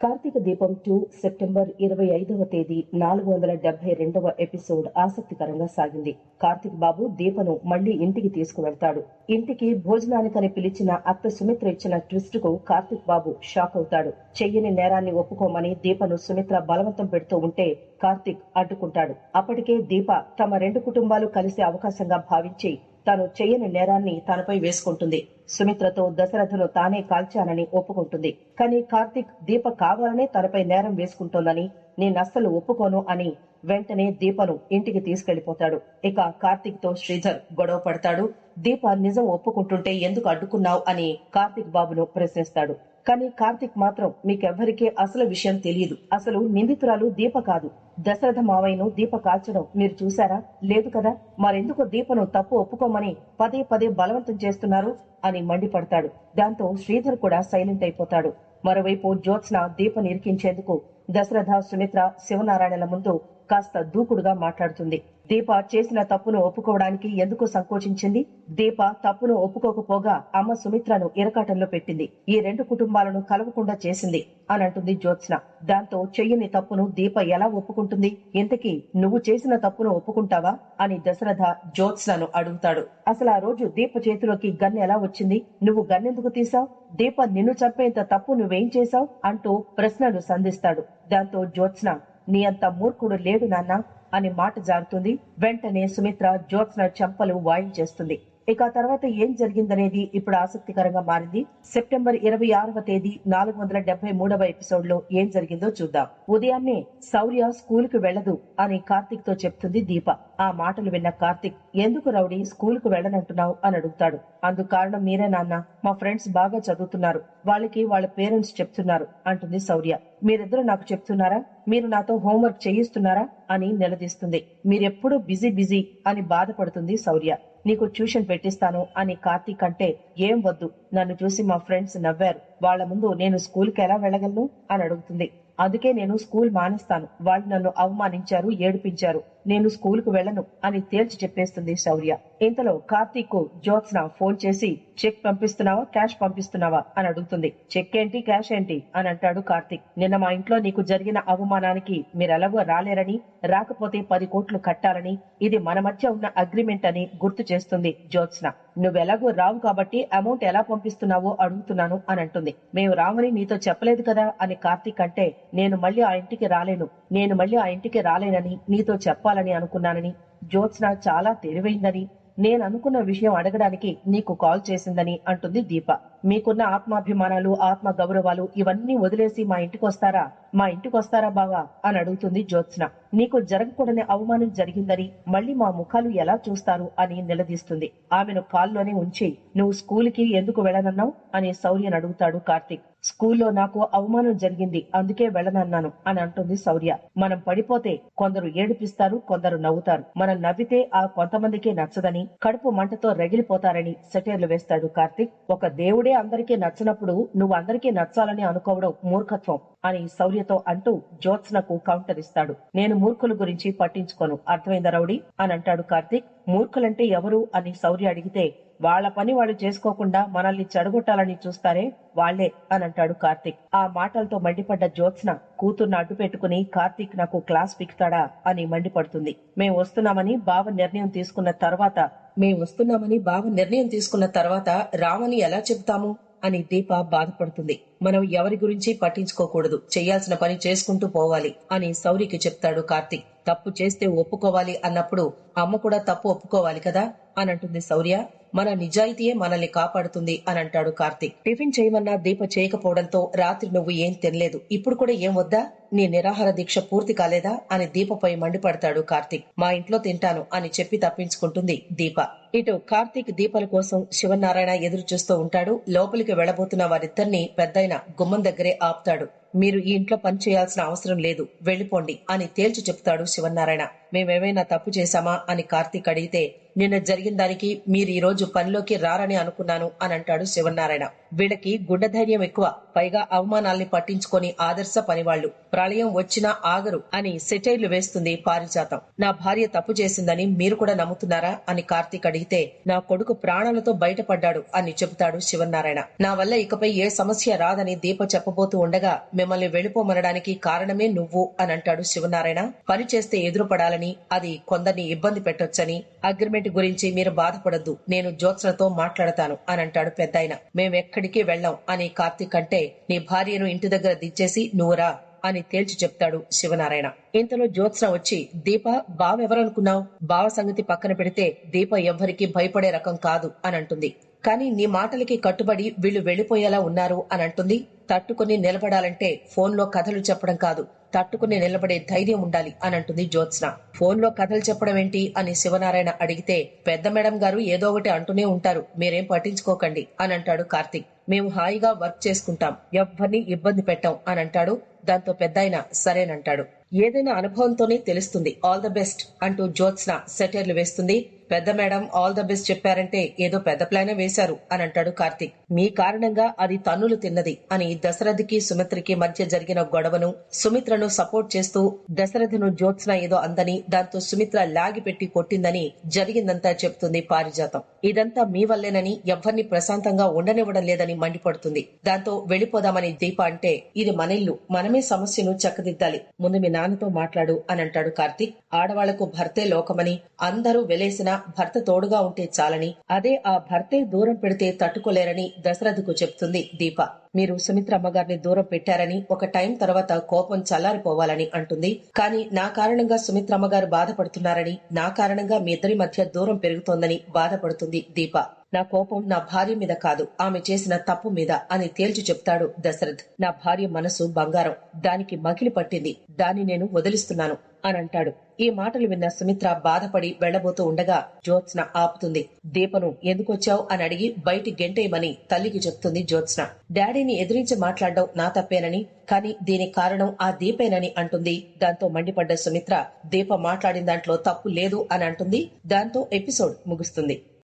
కార్తీక దీపం two September ఇరవై ఐదవ తేదీ నాలుగు వందల డెబ్బై రెండవ ఎపిసోడ్ ఆసక్తికరంగా సాగింది. కార్తీక్ బాబు దీపను మళ్ళీ ఇంటికి తీసుకువెళ్తాడు. ఇంటికి భోజనానికని పిలిచిన అత్త సుమిత్ర ఇచ్చిన ట్విస్ట్కు కార్తీక్ బాబు షాక్ అవుతాడు. చెయ్యని నేరాన్ని ఒప్పుకోమని దీపను సుమిత్ర బలవంతం పెడుతూ ఉంటే కార్తీక్ అడ్డుకుంటాడు. అప్పటికే దీప తమ రెండు కుటుంబాలు కలిసే అవకాశంగా భావించి తాను చెయ్యని నేరాన్ని తనపై వేసుకుంటుంది. సుమిత్రతో దశరథను తానే కాల్చానని ఒప్పుకుంటుంది. కానీ కార్తిక్ దీప కావాలనే తనపై నేరం వేసుకుంటోందని నేనస్సలు ఒప్పుకోను అని వెంటనే దీపను ఇంటికి తీసుకెళ్ళిపోతాడు ఇక కార్తిక్తో శ్రీధర్ గొడవ పడతాడు. దీప నిజం ఒప్పుకుంటుంటే ఎందుకు అడ్డుకున్నావు అని కార్తిక్ బాబును ప్రశ్నిస్తాడు. కానీ కార్తిక్ మాత్రం మీకెవ్వరికీ అసలు విషయం తెలియదు అసలు నిందితురాలు దీప కాదు. దశరథ మావయ్యను దీప కాల్చడం మీరు చూశారా? లేదు కదా? మరెందుకు దీపను తప్పు ఒప్పుకోమని పదే పదే బలవంతం చేస్తున్నారు అని మండిపడతాడు. దాంతో శ్రీధర్ కూడా సైలెంట్ అయిపోతాడు. మరోవైపు జ్యోత్స్న దీప నిరికించేందుకు దశరథ సుమిత్ర శివనారాయణల ముందు కాస్త దూకుడుగా మాట్లాడుతుంది. దీప చేసిన తప్పును ఒప్పుకోవడానికి ఎందుకు సంకోచించింది? దీప తప్పును ఒప్పుకోకపోగా అమ్మ సుమిత్రను ఇరకాటంలో పెట్టింది. ఈ రెండు కుటుంబాలను కలవకుండా చేసింది అని అంటుంది జ్యోత్స్న. దాంతో చెయ్యని తప్పును దీప ఎలా ఒప్పుకుంటుంది? ఇంతకీ నువ్వు చేసిన తప్పును ఒప్పుకుంటావా? అని దశరథ జ్యోత్స్నను అడుగుతాడు. అసలు ఆ రోజు దీప చేతిలోకి గన్ ఎలా వచ్చింది? నువ్వు గన్నెందుకు తీసావు దీప నిన్ను చంపేంత తప్పు నువ్వేం చేశావు? అంటూ ప్రశ్నలు సంధిస్తాడు. దాంతో జ్యోత్స్న నీ అంత మూర్ఖుడు లేడు నాన్న. అని మాట జారుతుంది. వెంటనే సుమిత్ర జ్యోత్స్న చెంపలు వాయించేస్తుంది ఇక ఆ తర్వాత ఏం జరిగిందనేది ఇప్పుడు ఆసక్తికరంగా మారింది. సెప్టెంబర్ ఇరవై ఆరవ తేదీ నాలుగు వందల డెబ్బై మూడవ ఎపిసోడ్లో ఏం జరిగిందో చూద్దాం. ఉదయాన్నే శౌర్య స్కూల్కు వెళ్ళదు అని కార్తిక్తో చెప్తుంది దీప. ఆ మాటలు విన్న కార్తిక్ ఎందుకు రౌడీ స్కూల్కు వెళ్ళనంటున్నావు? అని అడుగుతాడు. అందుకు కారణం మీరే నాన్న. మా ఫ్రెండ్స్ బాగా చదువుతున్నారు. వాళ్ళకి వాళ్ళ పేరెంట్స్ చెప్తున్నారు అంటుంది శౌర్య. మీరిద్దరు నాకు చెప్తున్నారా? మీరు నాతో హోంవర్క్ చేయిస్తున్నారా? అని నిలదీస్తుంది. మీరెప్పుడు బిజీ బిజీ అని బాధపడుతుంది శౌర్య. నీకు ట్యూషన్ పెట్టిస్తాను అని కార్తీక్ అంటే ఏం వద్దు. నన్ను చూసి మా ఫ్రెండ్స్ నవ్వారు. వాళ్ళ ముందు నేను స్కూల్కి ఎలా వెళ్ళగలను? అని అడుగుతుంది. అందుకే నేను స్కూల్ మానేస్తాను. వాళ్ళు నన్ను అవమానించారు ఏడిపించారు. నేను స్కూల్కు వెళ్ళను అని తేల్చి చెప్పేస్తుంది శౌర్య. ఇంతలో కార్తీక్కు జ్యోత్స్న ఫోన్ చేసి చెక్ పంపిస్తున్నావా? క్యాష్ పంపిస్తున్నావా? అని అడుగుతుంది. చెక్ ఏంటి? క్యాష్ ఏంటి? అని అంటాడు కార్తీక్. నిన్న మా ఇంట్లో నీకు జరిగిన అవమానానికి మీరెలాగో రాలేరని రాకపోతే పది కోట్లు కట్టాలని ఇది మన మధ్య ఉన్న అగ్రిమెంట్ అని గుర్తు చేస్తుంది జ్యోత్స్న. నువ్వెలాగో రావు కాబట్టి అమౌంట్ ఎలా పంపిస్తున్నావో అడుగుతున్నాను అని అంటుంది. మేము రామని నీతో చెప్పలేదు కదా అని కార్తీక్ అంటే నేను మళ్ళీ ఆ ఇంటికి రాలేను. నేను మళ్ళీ ఆ ఇంటికి రాలేనని నీతో చెప్పాలని అనుకున్నానని జ్యోత్స్న చాలా తెలివైందని నేను అనుకున్న విషయం అడగడానికి నీకు కాల్ చేసిందని అంటుంది దీప. మీకున్న ఆత్మాభిమానాలు ఆత్మ గౌరవాలు ఇవన్నీ వదిలేసి మా ఇంటికి వస్తారా? మా ఇంటికి వస్తారా బావా? అని అడుగుతుంది జ్యోత్స్న. నీకు జరగకూడని అవమానం జరిగిందని మళ్ళీ మా ముఖాలు ఎలా చూస్తారు అని నిలదీస్తుంది. ఆమెను కాల్లోనే ఉంచి నువ్వు స్కూల్కి ఎందుకు వెళ్ళనన్నావు? అని శౌర్యను అడుగుతాడు కార్తిక్. స్కూల్లో నాకు అవమానం జరిగింది అందుకే వెళ్ళనన్నాను అని అంటుంది శౌర్య. మనం పడిపోతే కొందరు ఏడిపిస్తారు కొందరు నవ్వుతారు. మనం నవ్వితే ఆ కొంతమందికే నచ్చదని కడుపు మంటతో రగిలిపోతారని సెటైర్లు వేస్తాడు కార్తిక్. ఒక దేవుడే అందరికీ నచ్చినప్పుడు నువ్వు అందరికీ నచ్చాలని అనుకోవడం మూర్ఖత్వం అని శౌర్యతో అంటూ జ్యోత్స్నకు కౌంటర్ ఇస్తాడు. నేను మూర్ఖుల గురించి పట్టించుకోను. అర్థమైందా రౌడీ? అని అంటాడు కార్తీక్. మూర్ఖులంటే ఎవరు? అని శౌర్య అడిగితే వాళ్ళ పని వాళ్ళు చేసుకోకుండా మనల్ని చెడగొట్టాలని చూస్తారే వాళ్ళే అని అంటాడు కార్తిక్. ఆ మాటలతో మండిపడ్డ జ్యోత్స్న కూతుర్ని అడ్డు పెట్టుకుని కార్తిక్ నాకు క్లాస్ పిక్తాడా అని మండిపడుతుంది. మేం వస్తున్నామని బావ నిర్ణయం తీసుకున్న తర్వాత మేం వస్తున్నామని బావ నిర్ణయం తీసుకున్న తర్వాత రామని ఎలా చెబుతాము? అని దీప బాధపడుతుంది. మనం ఎవరి గురించి పట్టించుకోకూడదు. చేయాల్సిన పని చేసుకుంటూ పోవాలి అని సౌరికి చెప్తాడు కార్తీక్. తప్పు చేస్తే ఒప్పుకోవాలి అన్నప్పుడు అమ్మ కూడా తప్పు ఒప్పుకోవాలి కదా? అని అంటుంది శౌర్య. మన నిజాయితీయే మనల్ని కాపాడుతుంది అని అంటాడు కార్తీక్. టిఫిన్ చేయమన్నా దీప చేయకపోవడంతో రాత్రి నువ్వు ఏం తినలేదు. ఇప్పుడు కూడా ఏం వద్దా? నీ నిరాహార దీక్ష పూర్తి కాలేదా? అని దీపపై మండిపడతాడు కార్తీక్. మా ఇంట్లో తింటాను అని చెప్పి తప్పించుకుంటుంది దీప. ఇటు కార్తీక్ దీపల కోసం శివనారాయణ ఎదురు చూస్తూ ఉంటాడు. లోపలికి వెళ్ళబోతున్న వారిద్దరిని పెద్దయిన గుమ్మం దగ్గరే ఆపుతాడు. మీరు ఈ ఇంట్లో పని చేయాల్సిన అవసరం లేదు. వెళ్ళిపోండి అని తేల్చి చెప్తాడు శివనారాయణ. మేమేమైనా తప్పు చేశామా అని కార్తీక్ అడిగితే నిన్న జరిగిన దానికి మీరు ఈ రోజు పనిలోకి రారని అనుకున్నాను అని అంటాడు శివనారాయణ వీళ్ళకి గుడ్డ ధైర్యం ఎక్కువ పైగా అవమానాల్ని పట్టించుకొని ఆదర్శ పనివాళ్ళు ప్రళయం వచ్చినా ఆగరు అని సెటైర్లు వేస్తుంది పారిజాతం. నా భార్య తప్పు చేసిందని మీరు కూడా నమ్ముతున్నారా అని కార్తీక్ అడిగితే నా కొడుకు ప్రాణాలతో బయటపడ్డాడు అని చెబుతాడు శివనారాయణ నా వల్ల ఇకపై ఏ సమస్య రాదని దీప చెప్పబోతూ ఉండగా మిమ్మల్ని వెళ్ళిపోమనడానికి కారణమే నువ్వు అని అంటాడు శివనారాయణ పని చేస్తే ఎదురుపడాలని అది కొందరిని ఇబ్బంది పెట్టొచ్చని అగ్రిమెంట్ గురించి మీరు బాధపడద్దు నేను జ్యోత్స్నతో మాట్లాడతాను అని అంటాడు పెద్దాయన. మేమెక్కడికి వెళ్ళాం అని కార్తీక్ అంటే నీ భార్యను ఇంటి దగ్గర దించేసి నువ్వురా అని తేల్చి చెప్తాడు శివనారాయణ. ఇంతలో జ్యోత్స్న వచ్చి దీప బావెవరనుకున్నావు బావ సంగతి పక్కన పెడితే దీప ఎవ్వరికి భయపడే రకం కాదు అని అంటుంది. కానీ నీ మాటలకి కట్టుబడి వీళ్ళు వెళ్ళిపోయేలా ఉన్నారు అని అంటుంది. తట్టుకుని నిలబడాలంటే ఫోన్లో కథలు చెప్పడం కాదు. తట్టుకుని నిలబడే ధైర్యం ఉండాలి అని అంటుంది జ్యోత్స్న. ఫోన్లో కథలు చెప్పడం ఏంటి అని శివనారాయణ అడిగితే పెద్ద మేడం గారు ఏదో ఒకటి అంటూనే ఉంటారు. మీరేం పట్టించుకోకండి అని అంటాడు కార్తీక్. మేము హాయిగా వర్క్ చేసుకుంటాం. ఎవ్వరిని ఇబ్బంది పెట్టాం అని అంటాడు. దాంతో పెద్దాయన సరేనంటాడు. ఏదైనా అనుభవంతోనే తెలుస్తుంది. ఆల్ ద బెస్ట్ అంటూ జ్యోత్స్న సెటర్లు వేస్తుంది. పెద్ద మేడం ఆల్ ద బెస్ట్ చెప్పారంటే ఏదో పెద్ద ప్లానే వేశారు అని అంటాడు కార్తిక్. మీ కారణంగా అది తన్నులు తిన్నది అని దశరథికి సుమిత్రకి మధ్య జరిగిన గొడవను సుమిత్రను సపోర్ట్ చేస్తూ దశరథను జ్యోత్స్న ఏదో అందని దాంతో సుమిత్ర లాగి పెట్టి కొట్టిందని జరిగిందంతా చెప్తుంది పారిజాతం. ఇదంతా మీ వల్లేనని ఎవ్వరిని ప్రశాంతంగా ఉండనివ్వడం లేదని మండిపడుతుంది. దాంతో వెళ్ళిపోదామని దీప అంటే ఇది మన ఇల్లు మనమే సమస్యను చక్కదిద్దాలి. ముందు మీ నాన్నతో మాట్లాడు అని అంటాడు కార్తిక్. ఆడవాళ్ళకు భర్తే లోకమని అందరూ వెలేసినా భర్త తోడుగా ఉంటే చాలని అదే ఆ భర్తే దూరం పెడితే తట్టుకోలేరని దశరథకు చెప్తుంది దీప. మీరు సుమిత్ర అమ్మగారిని దూరం పెట్టారని ఒక టైం తర్వాత కోపం చల్లారిపోవాలని అంటుంది. కానీ నా కారణంగా సుమిత్ర అమ్మగారు బాధపడుతున్నారని నా కారణంగా మీ ఇద్దరి మధ్య దూరం పెరుగుతోందని బాధపడుతుంది దీప. నా కోపం నా భార్య మీద కాదు ఆమె చేసిన తప్పు మీద అని తేల్చి చెప్తాడు దశరథ్. నా భార్య మనసు బంగారం దానికి మగిలి పట్టింది దాన్ని నేను వదిలిస్తున్నాను అని అంటాడు. ఈ మాటలు విన్న సుమిత్ర బాధపడి వెళ్ళబోతూ ఉండగా జ్యోత్స్న ఆపుతుంది. దీపను ఎందుకొచ్చావు అని అడిగి బయటి గెంటేయమని తల్లికి చెప్తుంది జ్యోత్స్న. డాడీని ఎదిరించి మాట్లాడడం నా తప్పేనని కానీ దీని కారణం ఆ దీపేనని అంటుంది. దాంతో మండిపడ్డ సుమిత్ర దీప మాట్లాడిన దాంట్లో తప్పు లేదు అని అంటుంది. దాంతో ఎపిసోడ్ ముగుస్తుంది.